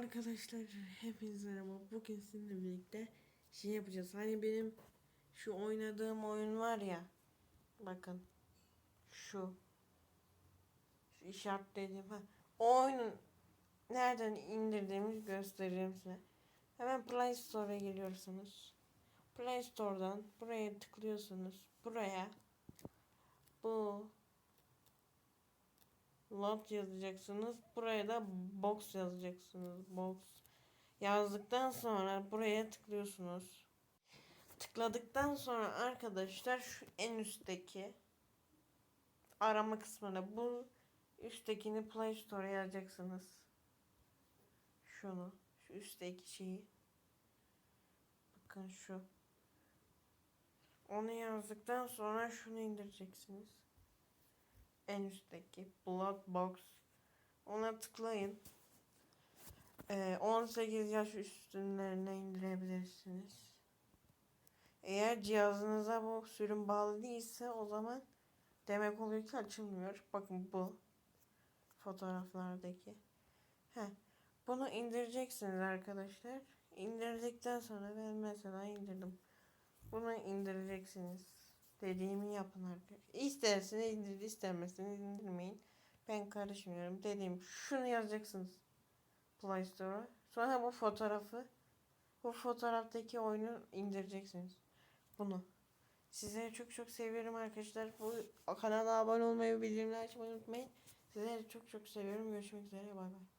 Arkadaşlar hepinize merhaba. Bugün sizinle birlikte şey yapacağız. Hani benim şu oynadığım oyun var ya. Bakın. Şu. Şu işaretlediğim. Ha. O nereden indirdiğimizi göstereceğim size. Hemen Play Store'a geliyorsunuz. Play Store'dan buraya tıklıyorsunuz. Buraya bu lot yazacaksınız. Buraya da box yazacaksınız. Box yazdıktan sonra buraya tıklıyorsunuz. Tıkladıktan sonra arkadaşlar şu en üstteki arama kısmına bu üsttekini Play Store'a yazacaksınız. Şunu, şu üstteki şeyi. Bakın şu. Onu yazdıktan sonra şunu indireceksiniz en üstteki Blood Box. Ona tıklayın. Ee, 18 yaş üstünlerine indirebilirsiniz. Eğer cihazınıza bu sürüm bağlı değilse o zaman demek oluyor ki açılmıyor. Bakın bu fotoğraflardaki. Heh. Bunu indireceksiniz arkadaşlar. İndirdikten sonra ben mesela indirdim. Bunu indireceksiniz. Dediğimi yapın arkadaşlar. İsterseniz indirin, istemezseniz indirmeyin. Ben karışmıyorum. Dediğim şunu yazacaksınız. Play Store'a. Sonra bu fotoğrafı bu fotoğraftaki oyunu indireceksiniz. Bunu. Sizleri çok çok seviyorum arkadaşlar. Bu kanala abone olmayı bildirimleri açmayı unutmayın. Sizleri çok çok seviyorum. Görüşmek üzere. Bay bay.